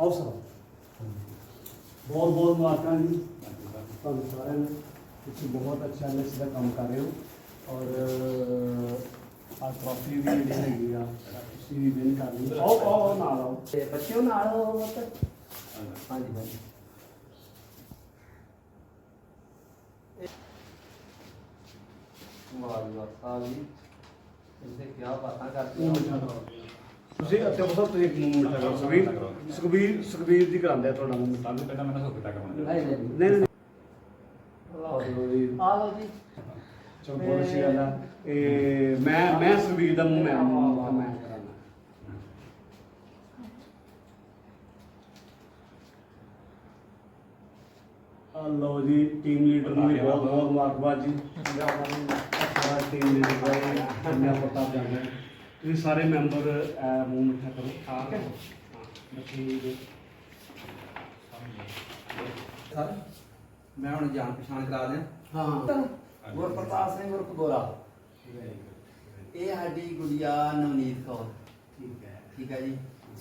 ਆਓ ਸਰ ਬਹੁਤ ਬਹੁਤ ਮੁਬਾਰਕਾਂ ਜੀ। ਤੁਹਾਨੂੰ ਸਾਰਿਆਂ ਨੂੰ। ਤੁਸੀਂ ਬਹੁਤ ਅੱਛਾ ਲੈਸ ਦਾ ਕੰਮ ਕਰ ਰਹੇ ਹੋ। ਔਰ ਆ ਟਰਾਫੀ ਵੀ ਜਿਹੜੀ ਹੈਗੀ ਆ ਤੁਸੀਂ ਵੀ ਵਿਨ ਕਰ ਲਈ। ਆਓ ਆਓ ਆਓ, ਨਾਲ ਆਓ। ਤੇ ਬੱਚਿਓ ਨਾਲ ਹੋ ਮਤ ਹਾਂਜੀ ਹਾਂਜੀ। ਵਾਹ ਵਾਹ ਸਾਹਿਬ ਜੀ। ਇਸੇ ਕੀ ਬਾਤਾਂ ਕਰਦੇ ਹੋ? ਤੁਸੀਂ ਅਤੇ ਉਹ ਤੁਸੀਂ ਇੱਕ ਮੂਵ ਮਿੰਟ ਕਰੋ ਸੁਖਬੀਰ। ਸੁਖਬੀਰ ਸੁਖਬੀਰ ਜੀ ਕਰਾਉਂਦੇ ਆ ਤੁਹਾਡਾ ਮੂਵ ਤਾਂ ਪਹਿਲਾਂ ਮੈਨੂੰ ਸੁੱਕ ਤੱਕ ਬਣਾਉਣਾ ਨਹੀਂ ਨਹੀਂ। ਨਹੀਂ ਨਹੀਂ ਲਓ ਜੀ। ਆ ਲਓ ਜੀ। ਚਲੋ ਬਹੁਤ ਅੱਛੀ ਗੱਲ ਆ। ਇਹ ਮੈਂ ਮੈਂ ਸੁਖਬੀਰ ਦਾ ਮੂੰਹ ਮੈਂ ਮੈਂ ਕਰਾਉਣਾ ਆ ਲਓ ਜੀ ਟੀਮ ਲੀਡਰ ਨੂੰ ਵੀ ਬਹੁਤ ਬਹੁਤ ਮੁਬਾਰਕਬਾਦ ਜੀ। ਸਾਰਾ ਟੀਮ ਲੀਡਰ ਦਾ ਕੰਨਿਆ ਪ੍ਰਤਾਪ ਜਾਂਦੇ ਤੁਸੀਂ ਸਾਰੇ ਮੈਂਬਰ ਮੂੰਹ ਮਿੱਠਾ ਕਰੋ। ਠੀਕ ਹੈ। ਬੱਚੀ ਸਰ ਮੈਂ ਹੁਣ ਜਾਣ ਪਛਾਣ ਕਰਾ ਦਿਆਂ। ਹਾਂ। ਗੁਰਪ੍ਰਤਾਪ ਸਿੰਘ ਉਰਫ ਗੋਰਾ। ਇਹ ਸਾਡੀ ਗੁੜੀਆ ਨਵਨੀਤ ਕੌਰ। ਠੀਕ ਹੈ। ਠੀਕ ਹੈ ਜੀ।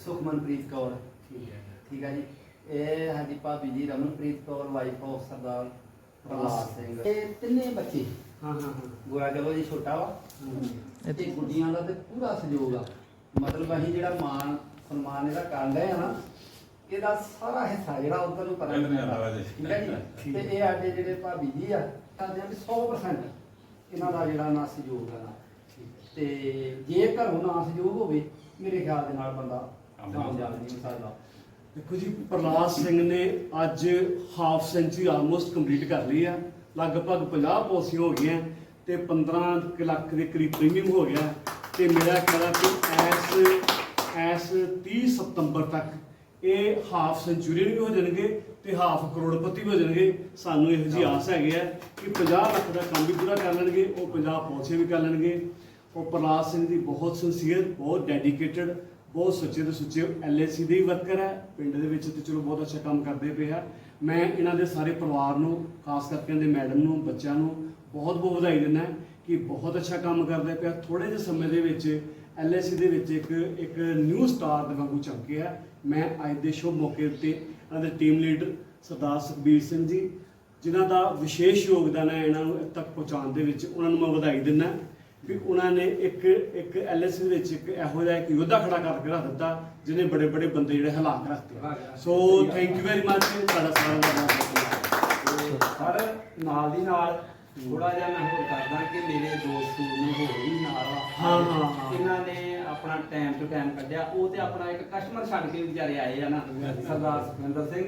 ਸੁਖਮਨਪ੍ਰੀਤ ਕੌਰ। ਠੀਕ ਹੈ। ਠੀਕ ਹੈ ਜੀ। ਇਹ ਸਾਡੀ ਭਾਬੀ ਜੀ ਰਮਨਪ੍ਰੀਤ ਕੌਰ ਵਾਈਫ ਆਫ ਸਰਦਾਰ ਪ੍ਰਹਲਾਦ ਸਿੰਘ ਇਹ ਤਿੰਨੇ ਬੱਚੇ। ਹਾਂ ਹਾਂ ਹਾਂ। ਗੋਰਾ ਚਲੋ ਜੀ ਛੋਟਾ ਵਾ। ਤੇ ਗੁੱਡੀਆਂ ਦਾ ਤੇ ਪੂਰਾ ਸਹਿਯੋਗ ਆ। ਮਤਲਬ ਅਸੀਂ ਜਿਹੜਾ ਮਾਣ ਸਨਮਾਨ ਇਹਦਾ ਕਰਨ ਰਹੇ ਆ ਨਾ ਇਹਦਾ ਸਾਰਾ ਹਿੱਸਾ ਜਿਹੜਾ ਉਧਰ ਨੂੰ ਪਤਾ ਇਹਨੂੰ ਨਹੀਂ ਆਉਂਦਾ ਵਾ ਜੀ। ਠੀਕ ਹੈ ਜੀ? ਤੇ ਇਹ ਸਾਡੇ ਜਿਹੜੇ ਭਾਬੀ ਜੀ ਆ ਸਾਡੇ ਵੀ 100% ਇਹਨਾਂ ਦਾ ਜਿਹੜਾ ਨਾ ਸਹਿਯੋਗ ਆ ਤੇ ਜੇ ਘਰੋਂ ਨਾ ਸਹਿਯੋਗ ਹੋਵੇ ਮੇਰੇ ਖਿਆਲ ਦੇ ਨਾਲ ਬੰਦਾ ਕਾਮਯਾਬ ਨਹੀਂ ਹੋ ਸਕਦਾ। ਦੇਖੋ ਜੀ ਪ੍ਰਲਾਦ ਸਿੰਘ ਨੇ ਅੱਜ ਹਾਫ ਸੈਂਚਰੀ ਆਲਮੋਸਟ ਕੰਪਲੀਟ ਕਰ ਲਈ ਆ। ਲਗਭਗ 50 ਪਾਲਿਸੀਆਂ ਹੋ ਗਈਆਂ ਤੇ 15 ਕੁ ਲੱਖ ਦੇ ਕਰੀਬ ਪ੍ਰੀਮੀਅਮ ਹੋ ਗਿਆ। ਤੇ ਮੇਰਾ ਖਿਆਲ ਹੈ ਕਿ ਐਸ ਐਸ 30 ਸਤੰਬਰ ਤੱਕ ਇਹ ਹਾਫ ਸੈਂਚੁਰੀ ਵੀ ਹੋ ਜਾਣਗੇ ਤੇ ਹਾਫ ਕਰੋੜਪਤੀ ਵੀ ਹੋ ਜਾਣਗੇ। ਸਾਨੂੰ ਇਹੋ ਜੀ ਆਸ ਹੈਗੀ ਹੈ ਕਿ 50 ਲੱਖ ਦਾ ਕੰਮ ਵੀ ਪੂਰਾ ਕਰ ਲੈਣਗੇ, ਉਹ 50 ਪਾਲਿਸੀਆਂ ਵੀ ਕਰ ਲੈਣਗੇ। ਉਹ ਪ੍ਰਲਾਦ ਸਿੰਘ ਦੀ ਬਹੁਤ ਸਿੰਸੀਅਰ ਬਹੁਤ ਡੈਡੀਕੇਟਡ ਬਹੁਤ ਸੱਚੇ ਤੇ ਸੁੱਚੇ ਐਲਏਸੀ ਦੇ ਹੀ ਵਰਕਰ ਹੈ। ਪਿੰਡ ਦੇ ਵਿੱਚ ਤੇ ਚਲੋ ਬਹੁਤ ਅੱਛਾ ਕੰਮ ਕਰਦੇ ਪਏ ਆ। ਮੈਂ ਇਹਨਾਂ ਦੇ ਸਾਰੇ ਪਰਿਵਾਰ ਨੂੰ, ਖਾਸ ਕਰਕੇ ਇਹਨਾਂ ਦੇ ਮੈਡਮ ਨੂੰ, ਬੱਚਿਆਂ ਨੂੰ ਬਹੁਤ ਬਹੁਤ ਵਧਾਈ ਦਿੰਦਾ ਕਿ ਬਹੁਤ ਅੱਛਾ ਕੰਮ ਕਰਦੇ ਪਿਆ ਥੋੜੇ ਜਿਹੇ ਸਮੇਂ ਦੇ ਵਿੱਚ ਐਲਏਸੀ ਦੇ ਵਿੱਚ ਇੱਕ ਇੱਕ ਨਿਊ ਸਟਾਰ ਦੇ ਵਾਂਗੂ ਚਮਕਿਆ ਮੈਂ ਅੱਜ ਦੇ ਸ਼ੁਭ ਮੌਕੇ ਉੱਤੇ ਇਹਨਾਂ ਦੇ ਟੀਮ ਲੀਡਰ ਸਰਦਾਰ ਸੁਖਬੀਰ ਸਿੰਘ ਜੀ, ਜਿਨ੍ਹਾਂ ਦਾ ਵਿਸ਼ੇਸ਼ ਯੋਗਦਾਨ ਹੈ ਇਹਨਾਂ ਨੂੰ ਤੱਕ ਪਹੁੰਚਾਉਣ ਦੇ ਵਿੱਚ, ਉਹਨਾਂ ਨੂੰ ਮੈਂ ਵਧਾਈ ਦਿੰਦਾ ਵੀ ਉਹਨਾਂ ਨੇ ਇੱਕ ਇੱਕ ਐਲਐਸਸੀ ਦੇ ਵਿੱਚ ਇੱਕ ਇਹੋ ਜਿਹਾ ਇੱਕ ਯੋਧਾ ਖੜਾ ਕਰਕੇ ਰੱਖ ਦਿੱਤਾ, ਜਿਹਨੇ ਬੜੇ ਬੜੇ ਬੰਦੇ ਜਿਹੜੇ ਹਲਾਕ ਰੱਖਤੇ so thank you very much ਤੁਹਾਡਾ ਸਾਰਿਆਂ ਦਾ ਬਹੁਤ ਬਹੁਤ ਧੰਨਵਾਦ। ਪਰ ਨਾਲ ਦੀ ਨਾਲ ਥੋੜਾ ਜਿਹਾ ਮੈਂ ਹੋਰ ਕਰਦਾ ਕਿ ਮੇਰੇ ਦੋਸਤ ਨੇ ਹੋਰ ਵੀ ਨਾਲ ਆ ਹਾਂ, ਹਾਂ, ਹਾਂ। ਇਹਨਾਂ ਨੇ ਆਪਣਾ ਟਾਈਮ ਟੂ ਟਾਈਮ ਕੱਢਿਆ। ਉਹ ਤੇ ਆਪਣਾ ਇੱਕ ਕਸਟਮਰ ਛੱਡ ਕੇ ਵਿਚਾਰੇ ਆਏ ਆ ਨਾ ਸਰਦਾਰ ਸੁਖਵਿੰਦਰ ਸਿੰਘ।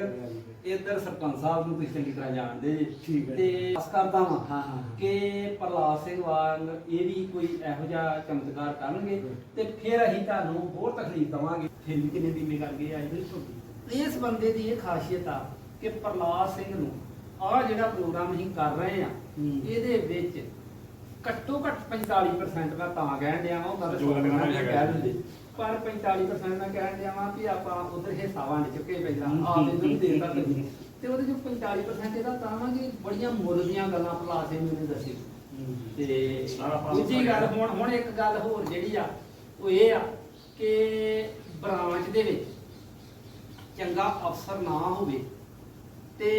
ਇੱਧਰ ਸਰਪੰਚ ਸਾਹਿਬ ਨੂੰ ਤੁਸੀਂ ਚੰਗੀ ਤਰ੍ਹਾਂ ਜਾਣਦੇ ਜੀ। ਠੀਕ ਹੈ। ਤੇ ਅਸ ਕਰਦਾ ਹਾਂ, ਵਾਂ ਹਾਂ। ਕਿ ਪ੍ਰਲਾਦ ਸਿੰਘ ਵਾਂਗ ਇਹ ਵੀ ਕੋਈ ਇਹੋ ਜਿਹਾ ਚਮਤਕਾਰ ਕਰਨਗੇ ਤੇ ਫਿਰ ਅਸੀਂ ਤੁਹਾਨੂੰ ਹੋਰ ਤਕਲੀਫ ਦਵਾਂਗੇ। ਫਿਰ ਵੀ ਕਿੰਨੇ ਬੀਮੇ ਕਰ ਗਏ ਆ ਇਹ ਇਸ ਬੰਦੇ ਦੀ ਇਹ ਖਾਸੀਅਤ ਆ ਕਿ ਪ੍ਰਲਾਦ ਸਿੰਘ ਨੂੰ ਆਹ ਜਿਹੜਾ ਪ੍ਰੋਗਰਾਮ ਅਸੀਂ ਕਰ ਰਹੇ ਆ ਹੂੰ। ਇਹਦੇ ਵਿੱਚ ਘੱਟੋ ਘੱਟ 45% ਮੈਂ ਤਾਂ ਕਹਿਣ ਡਿਆ ਵਾਂ ਉਹ ਗੱਲ ਜੋ ਮੈਂ ਹੈਗਾ। ਕਹਿ ਦਿੰਦੇ। ਪਰ 45% ਮੈਂ ਕਹਿਣ ਡਿਆ ਵਾਂ ਵੀ ਆਪਾਂ ਉਧਰ ਹਿੱਸਾ ਵੰਡ ਚੁੱਕੇ ਪਹਿਲਾਂ ਵੀ ਦੇ ਦਿੱਤਾ ਕਦੀ ਤੇ ਉਹਦੇ ਜੋ 45% ਇਹਦਾ ਤਾਂ ਵਾਂ ਕਿ ਬੜੀਆਂ ਮੁੱਲ ਦੀਆਂ ਗੱਲਾਂ ਪ੍ਰਲਾਦ ਸਿੰਘ ਨੇ ਦੱਸੀ ਤੇ ਸਾਰਾ ਪਾਸ ਦੂਜੀ ਗੱਲ ਹੁਣ ਹੁਣ ਇੱਕ ਗੱਲ ਹੋਰ ਜਿਹੜੀ ਆ ਉਹ ਇਹ ਆ ਕਿ ਬ੍ਰਾਂਚ ਦੇ ਵਿੱਚ ਚੰਗਾ ਅਫਸਰ ਨਾ ਹੋਵੇ ਤੇ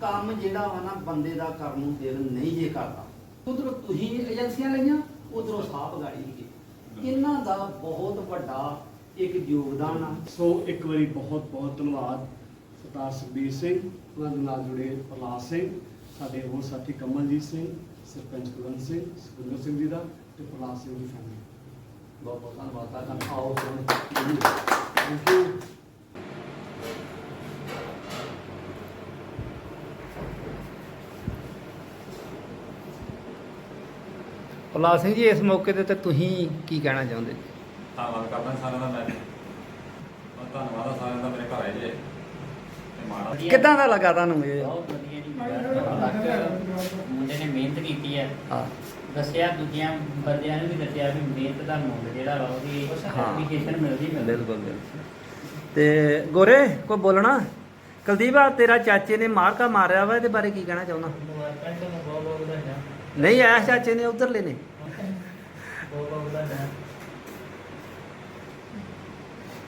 ਕੰਮ ਜਿਹੜਾ ਵਾ ਨਾ ਬੰਦੇ ਦਾ ਕਰਨ ਨੂੰ ਦਿਲ ਨਹੀਂ ਜੇ ਕਰਦਾ। ਉਧਰੋਂ ਤੁਸੀਂ ਏਜੰਸੀਆਂ ਲਈਆਂ ਉਧਰੋਂ ਸਾਹਬ ਗਾੜੀ ਸੀਗੇ ਇਹਨਾਂ ਦਾ ਬਹੁਤ ਵੱਡਾ ਇੱਕ ਯੋਗਦਾਨ ਆ। ਸੋ ਇੱਕ ਵਾਰੀ ਬਹੁਤ ਬਹੁਤ ਧੰਨਵਾਦ ਸਰਦਾਰ ਸੁਖਬੀਰ ਸਿੰਘ ਉਹਨਾਂ ਦੇ ਨਾਲ ਜੁੜੇ ਪ੍ਰਲਾਦ ਸਿੰਘ ਸਾਡੇ ਹੋਰ ਸਾਥੀ ਕਮਲਜੀਤ ਸਿੰਘ ਸਰਪੰਚ ਕੁਲਵੰਤ ਸਿੰਘ ਸੁਖਿੰਦਰ ਸਿੰਘ ਜੀ ਦਾ ਤੇ ਪ੍ਰਲਾਦ ਸਿੰਘ ਦੀ ਫੈਮਿਲੀ ਬਹੁਤ ਬਹੁਤ ਧੰਨਵਾਦ ਆਓ ਸੁਣ ਥੈਂਕ ਯੂ ਪ੍ਰਲਾਦ ਸਿੰਘ ਜੀ ਇਸ ਮੌਕੇ ਤੇ ਤੇ ਤੁਸੀਂ ਕੀ ਕਹਿਣਾ ਚਾਹੁੰਦੇ? ਜੀ? ਧੰਨਵਾਦ ਕਰਦਾ ਸਾਰਿਆਂ ਦਾ ਮੈਂ। ਬਹੁਤ ਧੰਨਵਾਦ ਆ ਸਾਰਿਆਂ ਦਾ ਮੇਰੇ ਘਰ ਆਏ ਜੇ। ਤੇ ਮਾਣਾ ਕਿੱਦਾਂ ਦਾ ਲੱਗਾ ਤੁਹਾਨੂੰ ਇਹ? ਬਹੁਤ ਵਧੀਆ ਜੀ ਮੁੰਡੇ ਨੇ ਮਿਹਨਤ ਕੀਤੀ ਹੈ ਹਾਂ। ਦੱਸਿਆ ਦੂਜਿਆਂ ਬੰਦਿਆਂ ਨੂੰ ਵੀ ਦੱਸਿਆ ਵੀ ਮਿਹਨਤ ਦਾ ਮੁੱਲ ਜਿਹੜਾ ਵਾ ਉਹਦੀ। ਐਪਲੀਕੇਸ਼ਨ ਮਿਲਦੀ ਮਿਲਦੀ। ਬਿਲਕੁਲ ਬਿਲਕੁਲ। ਤੇ ਗੋਰੇ ਕੋਈ ਬੋਲਣਾ? ਕੁਲਦੀਪ ਆ ਤੇਰਾ ਚਾਚੇ ਨੇ ਮਾਰਕਾ ਮਾਰਿਆ ਵਾ ਇਹਦੇ ਬਾਰੇ ਕੀ ਕਹਿਣਾ ਚਾਹੁੰਦਾ? ਨਹੀਂ ਐਸ਼ ਚਾਚੇ ਨੇ ਉਧਰ ਲੈਨੇ